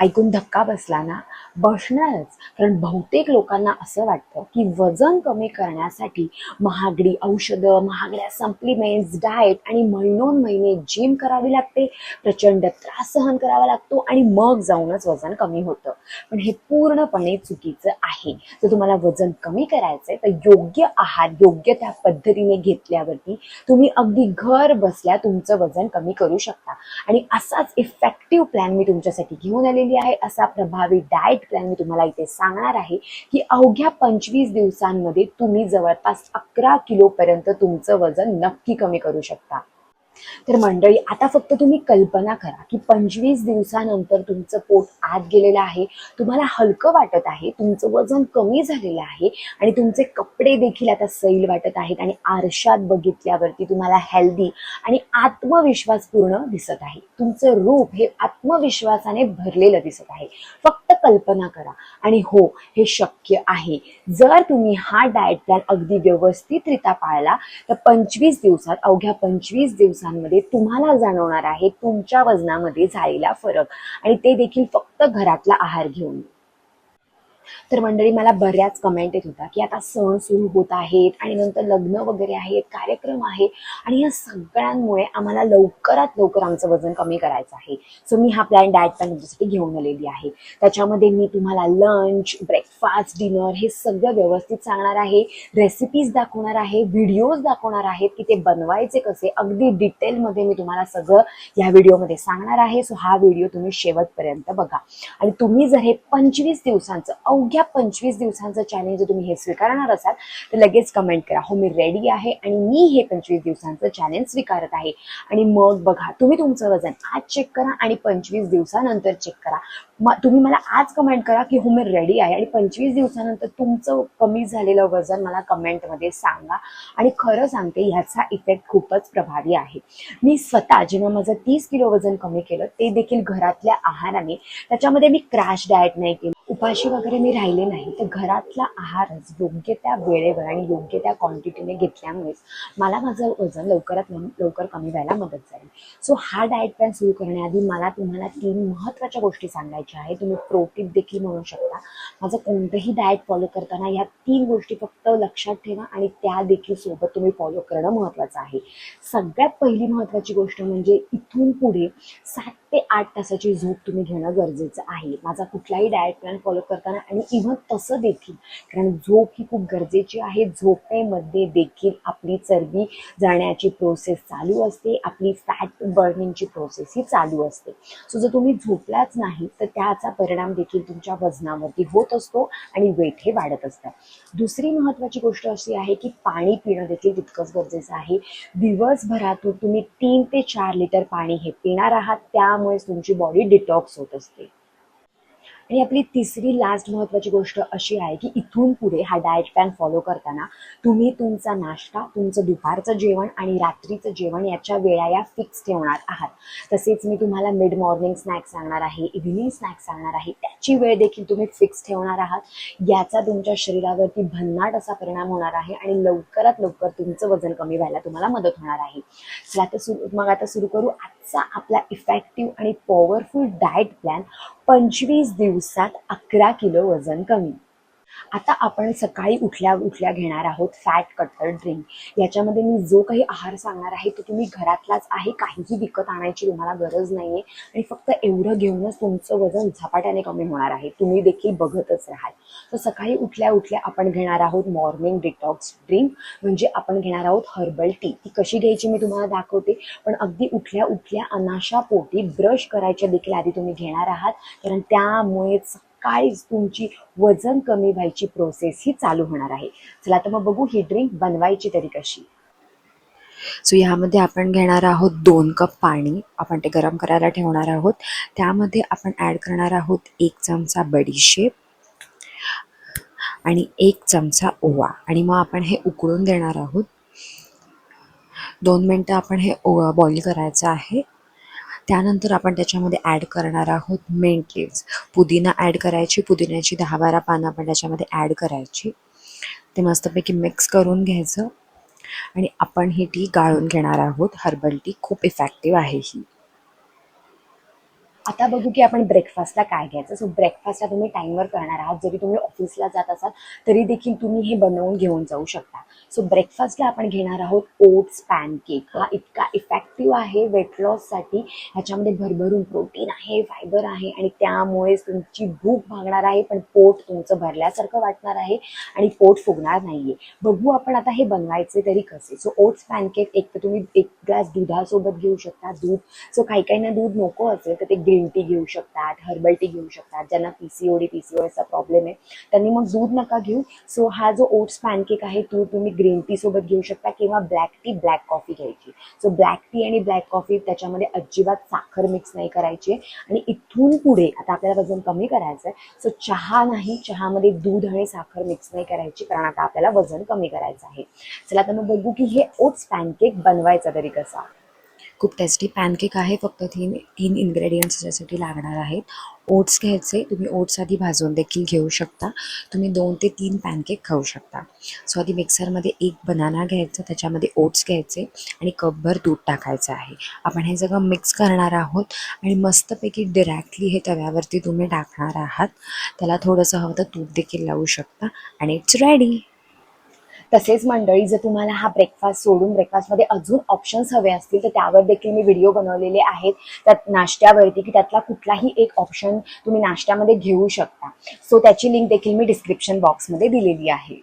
ऐकून धक्का बसला ना बसणारच. कारण बहुतेक लोकांना असं वाटतं की वजन कमी करण्यासाठी महागडी औषधं महागड्या सप्लिमेंट्स डाएट आणि महिनोन महिने जिम करावी लागते प्रचंड त्रास सहन करावा लागतो आणि मग जाऊनच वजन कमी होतं. पण हे पूर्णपणे चुकीचं आहे. जर तुम्हाला वजन कमी करायचंय तर योग्य आहार योग्य त्या पद्धतीने घेतल्यावरती तुम्ही अगदी घर बसल्या तुमचं वजन कमी करू शकता. आणि असाच इफेक्टिव्ह प्लॅन मी तुमच्यासाठी घेऊन आले आलेली आहे असा प्रभावी डाएट प्लॅन मी तुम्हाला इथे सांगणार आहे की अवघ्या पंचवीस दिवसांमध्ये तुम्ही जवळपास अकरा किलोपर्यंत तुमचं वजन नक्की कमी करू शकता. तर मंडळी आता फक्त तुम्ही कल्पना करा की पंचवीस दिवसानंतर तुमचं पोट आत गेलेलं आहे. तुम्हाला हलकं वाटत आहे तुमचं वजन कमी झालेलं आहे आणि तुमचे कपडे देखील आता सैल वाटत आहेत आणि आरशात बघितल्यावरती तुम्हाला हेल्दी आणि आत्मविश्वासपूर्ण दिसत आहे. तुमचं रूप हे आत्मविश्वासाने भरलेलं दिसत आहे. फक्त कल्पना करा आणि हो हे शक्य आहे. जर तुम्ही हा डाएट प्लॅन अगदी व्यवस्थितरित्या पाळला तर पंचवीस दिवसात अवघ्या पंचवीस दिवसात दिवसांमध्ये तुम्हाला जाणवणार आहे तुमच्या वजनामध्ये झालेला फरक. आणि ते देखील फक्त घरातला आहार घेऊन. तर मंडळी मला बऱ्याच कमेंट येत होता की आता सण सुरू होत आहेत आणि नंतर लग्न वगैरे आहेत कार्यक्रम आहे आणि या सगळ्यांमुळे आम्हाला लवकरात लवकर आमचं वजन कमी करायचं आहे. सो मी हा प्लॅन डाएट प्लॅन तुमच्यासाठी घेऊन आलेली आहे. त्याच्यामध्ये मी तुम्हाला लंच ब्रेक फास्ट डिनर हे सगळं व्यवस्थित सांगणार आहे. रेसिपीज दाखवणार आहे व्हिडिओज दाखवणार आहेत की ते बनवायचे कसे. अगदी डिटेलमध्ये मी तुम्हाला सगळं या व्हिडिओमध्ये सांगणार आहे. सो हा व्हिडिओ तुम्ही शेवटपर्यंत बघा. आणि तुम्ही जर हे पंचवीस दिवसांचं अवघ्या पंचवीस दिवसांचं चॅलेंज जर तुम्ही हे स्वीकारणार असाल तर लगेच कमेंट करा. हो मी रेडी आहे आणि मी हे पंचवीस दिवसांचं चॅलेंज स्वीकारत आहे. आणि मग बघा तुम्ही तुमचं वजन आज चेक करा आणि पंचवीस दिवसानंतर चेक करा. तुम्ही मला आज कमेंट करा की हो मी रेडी आहे आणि पंचवीस दिवसानंतर तुमचं कमी झालेलं वजन मला कमेंटमध्ये सांगा. आणि खरं सांगते ह्याचा इफेक्ट खूपच प्रभावी आहे. मी स्वतः जेव्हा माझं तीस किलो वजन कमी केलं ते देखील घरातल्या आहाराने. त्याच्यामध्ये मी क्रॅश डाएट नाही केलं. उपाशी वगैरे मी राहिले नाही तर घरातला आहारच योग्य त्या वेळेवर आणि योग्य त्या क्वांटिटीने घेतल्यामुळेच मला माझं वजन लवकरात लव- लवकर कमी व्हायला मदत झाली. सो हा डाएट प्लॅन सुरू करण्याआधी मला तुम्हाला तीन महत्त्वाच्या गोष्टी सांगायच्या आहे तुम्ही प्रोटीन देखील म्हणू शकता. माझं कोणतंही डाएट फॉलो करताना ह्या तीन गोष्टी फक्त लक्षात ठेवा आणि त्या देखील सोबत तुम्ही फॉलो करणं महत्त्वाचं आहे. सगळ्यात पहिली महत्त्वाची गोष्ट म्हणजे इथून पुढे सात ते आठ तासाची झोप तुम्ही घेणं गरजेचं आहे. माझा कुठलाही डाएट प्लॅन फॉलो करताना आणि इव्हन तसं देखील कारण झोप ही खूप गरजेची आहे. झोपेमध्ये देखील आपली चरबी जाण्याची प्रोसेस चालू असते. आपली फॅट बर्निंगची प्रोसेस ही चालू असते. सो जर तुम्ही झोपलाच नाही तर त्याचा परिणाम देखील तुमच्या वजनावरती होत असतो आणि वेट हे वाढत असतं. दुसरी महत्त्वाची गोष्ट अशी आहे की पाणी पिणं देखील तितकंच गरजेचं आहे. दिवसभरातून तुम्ही तीन ते चार लिटर पाणी हे पिणार आहात. त्या त्यामुळेच तुमची बॉडी डिटॉक्स होत असते. आणि आपली तिसरी लास्ट महत्त्वाची गोष्ट अशी आहे की इथून पुढे हा डाएट प्लॅन फॉलो करताना तुम्ही तुमचा नाश्ता तुमचं दुपारचं जेवण आणि रात्रीचं जेवण याच्या वेळा या फिक्स ठेवणार आहात. तसेच मी तुम्हाला मिड मॉर्निंग स्नॅक्स सांगणार आहे इव्हिनिंग स्नॅक्स सांगणार आहे त्याची वेळ देखील तुम्ही फिक्स ठेवणार आहात. याचा तुमच्या शरीरावरती भन्नाट असा परिणाम होणार आहे आणि लवकरात लवकर तुमचं वजन कमी व्हायला तुम्हाला मदत होणार आहे. चला आता सुरू मग आता सुरू करू. आजचा आपला इफेक्टिव्ह आणि पॉवरफुल डाएट प्लॅन पंचवीस दिवसात अकरा किलो वजन कमी. आता आपण सकाळी उठल्या उठल्या घेणार आहोत फॅट कटर ड्रिंक याच्यामध्ये मी जो काही आहार सांगणार आहे तो तुम्ही घरातलाच आहे काहीही विकत आणायची तुम्हाला गरज नाहीये. आणि फक्त एवढं घेऊनच तुमचं वजन झपाट्याने कमी होणार आहे. तुम्ही देखील बघतच राहाल. तर सकाळी उठल्या उठल्या आपण घेणार आहोत मॉर्निंग डिटॉक्स ड्रिंक म्हणजे आपण घेणार आहोत हर्बल टी ती कशी घ्यायची मी तुम्हाला दाखवते. पण अगदी उठल्या उठल्या अनाशा पोटी ब्रश करायच्या देखील आधी तुम्ही घेणार आहात. कारण त्यामुळेच सकाळीच तुमची वजन कमी व्हायची प्रोसेस ही चालू होणार आहे. चला तर मग बघू ही ड्रिंक बनवायची तरी कशी. सो यामध्ये आपण घेणार आहोत दोन कप पाणी. आपण ते गरम करायला ठेवणार आहोत. त्यामध्ये आपण ॲड करणार आहोत एक चमचा बडीशेप आणि एक चमचा ओवा. आणि मग आपण हे उकळून देणार आहोत. दोन मिनटं आपण हे ओ बॉईल करायचं आहे. त्यानंतर आपण त्याच्यामध्ये ॲड करणार आहोत मेंट लिव्स पुदिना ॲड करायची पुदिन्याची दहा बारा पानं आपण त्याच्यामध्ये ॲड करायची. ते मस्तपैकी मिक्स करून घ्यायचं. आणि आपण ही टी गाळून घेणार आहोत. हर्बल टी खूप इफेक्टिव्ह आहे ही. आता बघू की आपण ब्रेकफास्टला काय घ्यायचं. सो ब्रेकफास्टला तुम्ही टाईमवर करणार आहात. जरी तुम्ही ऑफिसला जात असाल तरी देखील तुम्ही हे बनवून घेऊन जाऊ शकता. सो ब्रेकफास्टला आपण घेणार आहोत ओट्स पॅनकेक हा इतका इफेक्टिव्ह आहे वेट लॉससाठी ह्याच्यामध्ये भरभरून प्रोटीन आहे फायबर आहे आणि त्यामुळेच तुमची भूक भागणार आहे पण पोट तुमचं भरल्यासारखं वाटणार आहे आणि पोट फुगणार नाहीये. बघू आपण आता हे बनवायचे तरी कसे. सो ओट्स पॅनकेक एक तर तुम्ही एक ग्लास दुधासोबत घेऊ शकता दूध. सो काही काहींना दूध नको असेल तर ते ग्रीन टी घेऊ शकतात हर्बल टी घेऊ शकतात ज्यांना पीसीओडी पीसीओएसचा प्रॉब्लेम आहे त्यांनी मग दूध नका घेऊ. सो हा जो ओट्स पॅनकेक आहे तो तुम्ही ग्रीन टी सोबत घेऊ शकता किंवा ब्लॅक टी ब्लॅक कॉफी घ्यायची. सो ब्लॅक टी आणि ब्लॅक कॉफी त्याच्यामध्ये अजिबात साखर मिक्स नाही करायची. आणि इथून पुढे आता आपल्याला वजन कमी करायचं आहे सो चहा नाही चहामध्ये दूध आणि साखर मिक्स नाही करायची कारण आता आपल्याला वजन कमी करायचं आहे. चला आता मग बघू की हे ओट्स पॅनकेक बनवायचा तरी कसा खूप टेस्टी पॅनकेक आहे. फक्त तीन तीन इन्ग्रेडियंट्स त्याच्यासाठी लागणार आहेत. ओट्स घ्यायचे. तुम्ही ओट्स आधी भाजून देखील घेऊ शकता. तुम्ही दोन ते तीन पॅनकेक खाऊ शकता. सो आधी मिक्सरमध्ये एक बनाना घ्यायचा. त्याच्यामध्ये ओट्स घ्यायचे. आणि कपभर दूध टाकायचं आहे. आपण हे सगळं मिक्स करणार आहोत. आणि मस्तपैकी डिरेक्टली हे तव्यावरती तुम्ही टाकणार आहात. त्याला थोडंसं हवं तर तूप देखील लावू शकता. आणि इट्स रेडी तसेच मंडळी जर तुम्हाला हा ब्रेकफास्ट सोडून ब्रेकफास्टमध्ये अजून ऑप्शन्स हवे असतील तर त्यावर देखील मी व्हिडिओ बनवलेले आहेत. त्यात नाश्त्यावरती की त्यातला कुठलाही एक ऑप्शन तुम्ही नाश्त्यामध्ये घेऊ शकता. सो त्याची लिंक देखील मी डिस्क्रिप्शन बॉक्समध्ये दिलेली आहे.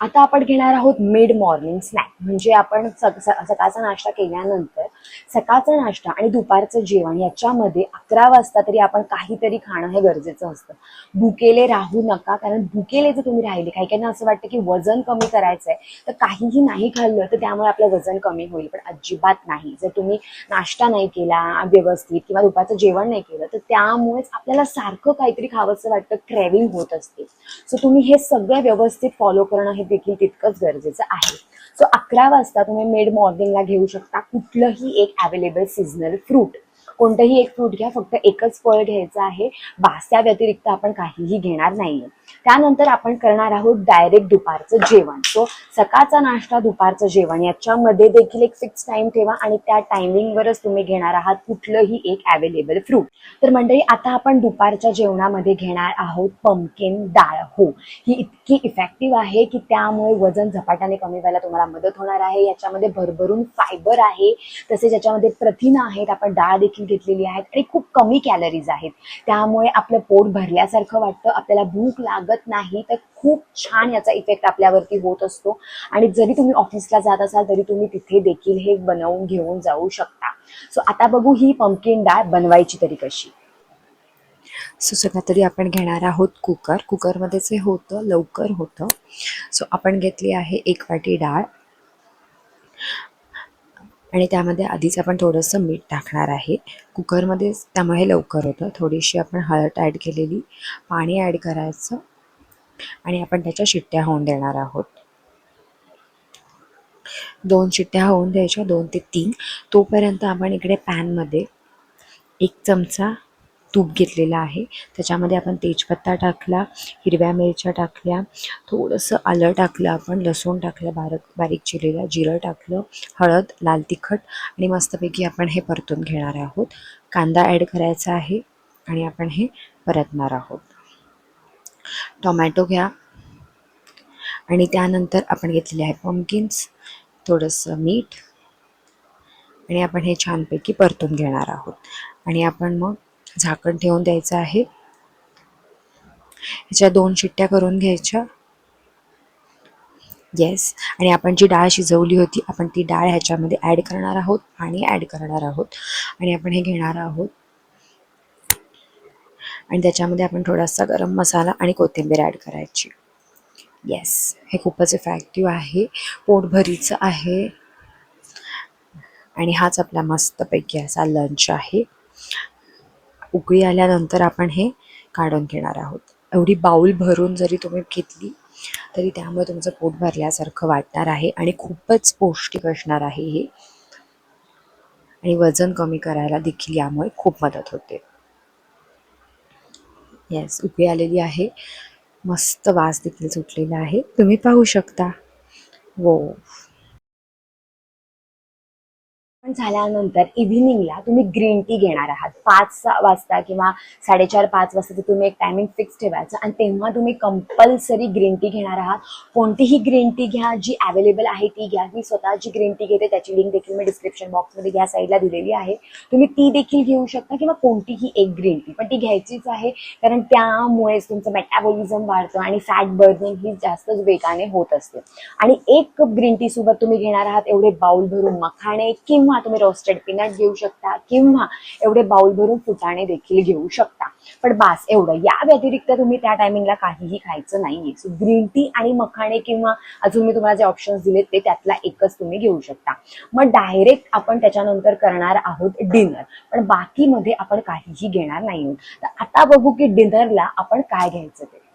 आता आपण घेणार आहोत मिड मॉर्निंग स्नॅक म्हणजे आपण स- सकाळचा नाश्ता केल्यानंतर सकाळचा नाश्ता आणि दुपारचं जेवण याच्यामध्ये अकरा वाजता तरी आपण काहीतरी खाणं हे गरजेचं असतं. भुकेले राहू नका कारण भुकेले जर तुम्ही राहिले काही काहींना असं वाटतं की वजन कमी करायचं आहे तर काहीही नाही खाल्लं तर त्यामुळे आपलं वजन कमी होईल. पण अजिबात नाही. जर तुम्ही नाश्ता नाही केला व्यवस्थित किंवा दुपारचं जेवण नाही केलं तर त्यामुळेच आपल्याला सारखं काहीतरी खावंसं वाटतं क्रेविंग होत असते. सो तुम्ही हे सगळं व्यवस्थित फॉलो करणं हे देखील तितकंच गरजेचं आहे. सो अकरा वाजता तुम्ही मेड मॉर्निंगला घेऊ शकता. कुठलंही एक अवेलेबल सीझनल फ्रूट कोणतंही एक फ्रूट घ्या फक्त एकच फळ घ्यायचं आहे. बास्या व्यतिरिक्त आपण काहीही घेणार नाहीये. त्यानंतर आपण करणार आहोत डायरेक्ट दुपारचं जेवण. सो सकाळचा नाश्ता दुपारचं जेवण. याच्यामध्ये देखील एक फिक्स टाइम ठेवा आणि त्या टायमिंगवरच तुम्ही घेणार आहात कुठलंही एक अवेलेबल फ्रूट तर मंडळी आता आपण दुपारच्या जेवणामध्ये घेणार आहोत पम्पकिन डाळ. हो ही इतकी इफेक्टिव्ह आहे की त्यामुळे वजन झपाट्याने कमी व्हायला तुम्हाला मदत होणार आहे. याच्यामध्ये भरभरून फायबर आहे. तसेच याच्यामध्ये प्रथिनं आहेत. आपण डाळ देखील घेतलेली आहेत आणि खूप कमी कॅलरीज आहेत. त्यामुळे आपलं पोट भरल्यासारखं वाटतं. आपल्याला भूक लागत नाही तर खूप छान याचा इफेक्ट आपल्यावरती होत असतो. आणि जरी तुम्ही ऑफिसला जात असाल तरी तुम्ही तिथे देखील हे बनवून घेऊन जाऊ शकता. सो आता बघू ही पंपकिन डाळ बनवायची तरी कशी. सो सध्या तरी आपण घेणार आहोत कुकर. कुकरमध्येच हे होतं लवकर होतं. सो आपण घेतली आहे एक वाटी डाळ. आणि त्यामध्ये आधीच आपण थोडंसं मीठ टाकणार आहे. कुकरमध्येच त्यामुळे लवकर होतं. थोडीशी आपण हळद ॲड केलेली पाणी ॲड करायचं आणि आपण त्याच्या शिट्ट्या होऊन देणार आहोत. दोन शिट्ट्या होऊन द्यायच्या दोन ते तीन. तोपर्यंत आपण इकडे पॅनमध्ये एक चमचा तूप घेतलेलं आहे. त्याच्यामध्ये आपण तेजपत्ता टाकला हिरव्या मिरच्या टाकल्या थोडंसं आलं टाकलं आपण लसूण टाकलं बारीक बारीक चिरलेलं जिरं टाकलं हळद लाल तिखट आणि मस्तपैकी आपण हे परतून घेणार आहोत. कांदा ॲड करायचा आहे आणि आपण हे परतणार आहोत. टोमॅटो घ्या आणि त्यानंतर आपण घेतलेले आहे पम्किन्स थोडंसं मीठ आणि आपण हे छानपैकी परतून घेणार आहोत. आणि आपण मग झाकण ठेवून द्यायचं आहे. ह्याच्या दोन शिट्ट्या करून घ्यायच्या. येस आणि आपण जी डाळ शिजवली होती आपण ती डाळ ह्याच्यामध्ये ॲड करणार आहोत पाणी ॲड करणार आहोत. आणि आपण हे घेणार आहोत. आणि त्याच्यामध्ये आपण थोडासा गरम मसाला आणि कोथिंबीर ॲड करायची. येस हे खूपच इफेक्टिव्ह आहे. पोटभरीचं आहे. आणि हाच आपला मस्तपैकी असा लंच आहे. उकळी आल्यानंतर आपण हे काढून घेणार आहोत. एवढी बाऊल भरून जरी तुम्ही घेतली तरी त्यामुळे तुमचं पोट भरल्यासारखं वाटणार आहे आणि खूपच पौष्टिक असणार आहे हे. आणि वजन कमी करायला देखील यामुळे खूप मदत होते. येस उकळी आलेली आहे. मस्त वास देखील सुटलेला आहे. तुम्ही पाहू शकता. वो झाल्यानंतर इव्हिनिंगला तुम्ही ग्रीन टी घेणार आहात. पाच वाजता किंवा साडेचार पाच वाजता तुम्ही एक टायमिंग फिक्स ठेवायचं आणि तेव्हा तुम्ही कंपल्सरी ग्रीन टी घेणार आहात. कोणतीही ग्रीन टी घ्या जी अवेलेबल आहे ती घ्या. मी स्वतः जी ग्रीन टी घेते त्याची लिंक देखील मी डिस्क्रिप्शन बॉक्समध्ये घ्या साईडला दिलेली आहे. तुम्ही ती देखील घेऊ शकता किंवा कोणतीही एक ग्रीन टी पण ती घ्यायचीच आहे कारण त्यामुळेच तुमचं मेटाबॉलिझम वाढतं आणि फॅट बर्निंग ही जास्तच वेगाने होत असते. आणि एक कप ग्रीन टी सोबत तुम्ही घेणार आहात एवढे बाउल भरून मखाणे किंवा तुम्ही रोस्टेड पीनट घेऊ शकता किंवा एवढे बाउल भरून फुटाणे देखील घेऊ शकता. पण बास एवढं. या व्यतिरिक्त तुम्ही त्या टायमिंगला काहीही खायचं नाहीये. सो ग्रीन टी आणि मखाणे किंवा अजून मी तुम्हाला जे ऑप्शन्स दिलेत ते त्यातला एकच तुम्ही घेऊ शकता. मग डायरेक्ट आपण त्याच्यानंतर करणार आहोत डिनर पण बाकीमध्ये आपण काहीही घेणार नाही आहोत. तर आता बघू की डिनरला आपण काय घ्यायचं ते.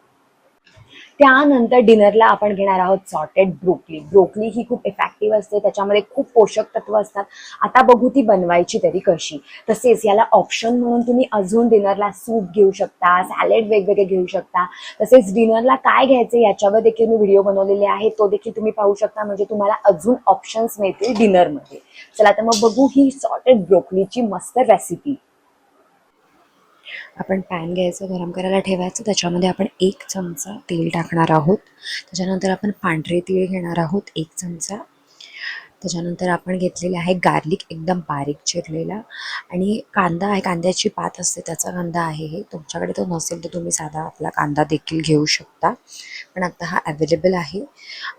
त्यानंतर डिनरला आपण घेणार आहोत सॉर्टेड ब्रोकली. ब्रोकली ही खूप इफेक्टिव्ह असते त्याच्यामध्ये खूप पोषक तत्व असतात. आता बघू ती बनवायची तरी कशी. तसेच याला ऑप्शन म्हणून तुम्ही अजून डिनरला सूप घेऊ शकता सॅलेड वेगवेगळे घेऊ शकता. तसेच डिनरला काय घ्यायचे याच्यावर देखील मी व्हिडिओ बनवलेले आहे. तो देखील तुम्ही पाहू शकता म्हणजे तुम्हाला अजून ऑप्शन्स मिळतील डिनरमध्ये. चला तर मग बघू ही सॉर्टेड ब्रोकलीची मस्त रेसिपी आपण पॅन घ्यायचं गरम करायला ठेवायचं त्याच्यामध्ये आपण एक चमचा तेल टाकणार आहोत. त्याच्यानंतर आपण पांढरे तीळ घेणार आहोत एक चमचा. त्याच्यानंतर आपण घेतलेले आहे गार्लिक एकदम बारीक चिरलेला. आणि कांदा आहे कांद्याची पात असते त्याचा कांदा आहे हे. तुमच्याकडे तो नसेल तर तुम्ही साधा आपला कांदा देखील घेऊ शकता. पण आता हा अवेलेबल आहे.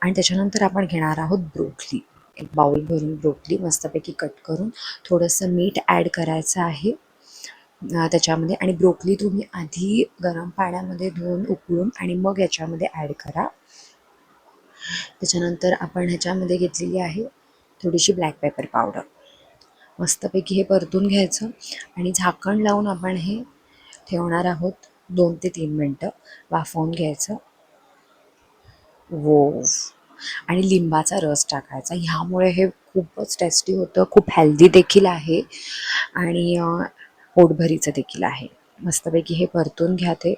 आणि त्याच्यानंतर आपण घेणार आहोत ब्रोकली. एक बाउल भरून ब्रोकली मस्तपैकी कट करून थोडंसं मीठ ॲड करायचं आहे. त्याच्यामध्ये आणि ब्रोकली तुम्ही आधी गरम पाण्यामध्ये धुवून उकळून आणि मग याच्यामध्ये ॲड करा. त्याच्यानंतर आपण ह्याच्यामध्ये घेतलेली आहे थोडीशी ब्लॅक पेपर पावडर. मस्तपैकी हे परतून घ्यायचं आणि झाकण लावून आपण हे ठेवणार आहोत दोन ते तीन मिनटं. वाफवून घ्यायचं. वो आणि लिंबाचा रस टाकायचा. ह्यामुळे हे खूपच टेस्टी होतं. खूप हेल्दी देखील आहे. आणि पोटभरीचं देखील आहे. मस्तपैकी हे परतून घ्या ते.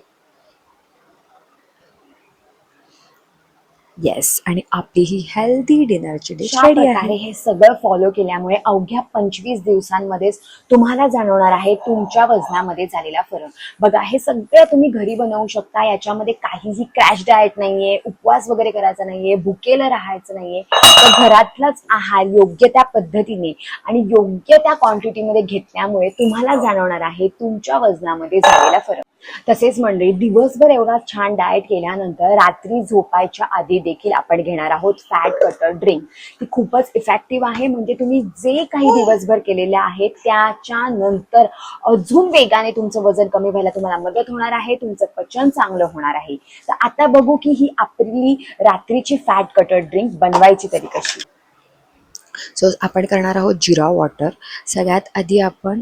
येस आणि आपली ही हेल्दी डिनरची डिश रेडी आहे. हे सगळं फॉलो केल्यामुळे अवघ्या पंचवीस दिवसांमध्येच तुम्हाला जाणवणार आहे तुमच्या वजनामध्ये झालेला फरक. बघा हे सगळं तुम्ही घरी बनवू शकता. याच्यामध्ये काहीही क्रॅश डाएट नाहीये उपवास वगैरे करायचा नाहीये भुकेलं राहायचं नाहीये. तर घरातलाच आहार योग्य त्या पद्धतीने आणि योग्य त्या क्वांटिटीमध्ये घेतल्यामुळे तुम्हाला जाणवणार आहे तुमच्या वजनामध्ये झालेला फरक. तसेच मंडळी दिवसभर एवढा छान डाएट केल्यानंतर रात्री झोपायच्या आधी देखील आपण घेणार आहोत फॅट कटर ड्रिंक ती खूपच इफेक्टिव्ह आहे. म्हणजे तुम्ही जे काही दिवसभर केलेले आहे त्याच्यानंतर अजून वेगाने तुमचं वजन कमी व्हायला तुम्हाला मदत होणार आहे. तुमचं पचन चांगलं होणार आहे. तर आता बघू की ही आपली रात्रीची फॅट कटर ड्रिंक बनवायची तरी कशी. सो आपण करणार आहोत जिरा वॉटर सगळ्यात आधी आपण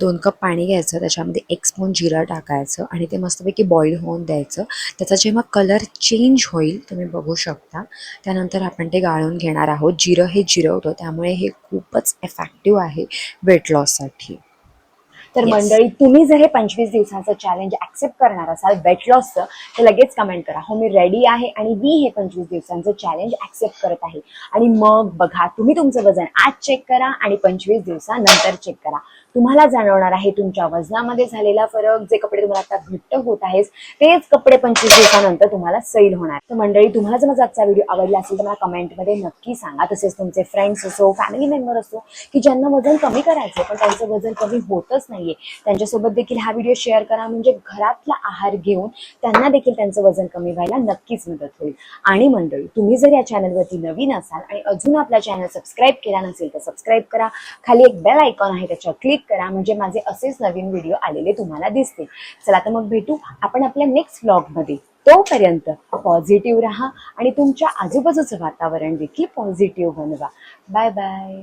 दोन कप पाणी घ्यायचं त्याच्यामध्ये एक स्पून जिरं टाकायचं आणि ते मस्तपैकी बॉईल होऊन द्यायचं. त्याचा जेव्हा कलर चेंज होईल तुम्ही बघू शकता. त्यानंतर आपण ते गाळून घेणार आहोत. जिरं हे जिरवतं त्यामुळे हे खूपच इफेक्टिव्ह आहे वेट लॉससाठी तर Yes. मंडळी तुम्ही जर हे पंचवीस दिवसाचं चॅलेंज ऍक्सेप्ट करणार असाल वेट लॉसचं तर लगेच कमेंट करा. हो मी रेडी आहे आणि मी हे पंचवीस दिवसांचं चॅलेंज ऍक्सेप्ट करत आहे. आणि मग बघा तुम्ही तुमचं वजन आज चेक करा आणि पंचवीस दिवसानंतर चेक करा. तुम्हाला जाणवणार आहे तुमच्या वजनामध्ये झालेला फरक जे कपडे तुम्हाला आता घट्ट होत आहेत तेच कपडे पंचवीस दिवसानंतर तुम्हाला सैल होणार. तर मंडळी तुम्हाला जर माझा आजचा व्हिडिओ आवडला असेल तर मला कमेंटमध्ये नक्की सांगा. तसेच तुमचे फ्रेंड्स असो फॅमिली मेंबर असो की ज्यांना वजन कमी करायचं पण त्यांचं वजन कमी होतच नाहीये त्यांच्यासोबत देखील हा व्हिडिओ शेअर करा. म्हणजे घरातला आहार घेऊन त्यांना देखील त्यांचं वजन कमी व्हायला नक्कीच मदत होईल. आणि मंडळी तुम्ही जर या चॅनलवरती नवीन असाल आणि अजून आपला चॅनल सबस्क्राईब केला नसेल तर सबस्क्राईब करा. खाली एक बेल आयकॉन आहे त्याच्यावर क्लिक करा. म्हणजे माझे असेच नवीन व्हिडिओ आलेले तुम्हाला दिसतील. चला तर मग भेटू आपण आपल्या नेक्स्ट ब्लॉगमध्ये तोपर्यंत पॉझिटिव्ह राहा आणि तुमच्या आजूबाजूचं वातावरण देखील पॉझिटिव्ह बनवा. Bye bye